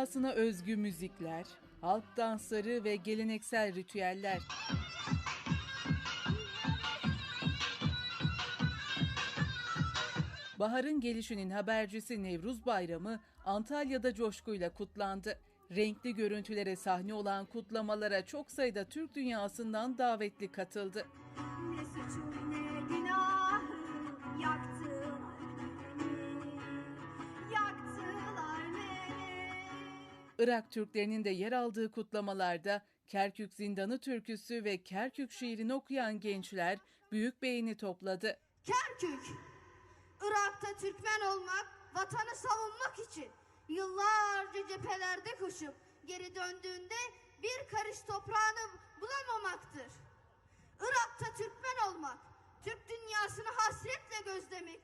dünyasına özgü müzikler, halk dansları ve geleneksel ritüeller. Baharın gelişinin habercisi Nevruz Bayramı Antalya'da coşkuyla kutlandı. Renkli görüntülere sahne olan kutlamalara çok sayıda Türk dünyasından davetli katıldı. Ne Irak Türklerinin de yer aldığı kutlamalarda Kerkük Zindanı türküsü ve Kerkük şiirini okuyan gençler büyük beğeni topladı. Kerkük, Irak'ta Türkmen olmak, vatanı savunmak için yıllarca cephelerde koşup geri döndüğünde bir karış toprağını bulamamaktır. Irak'ta Türkmen olmak, Türk dünyasını hasretle gözlemek,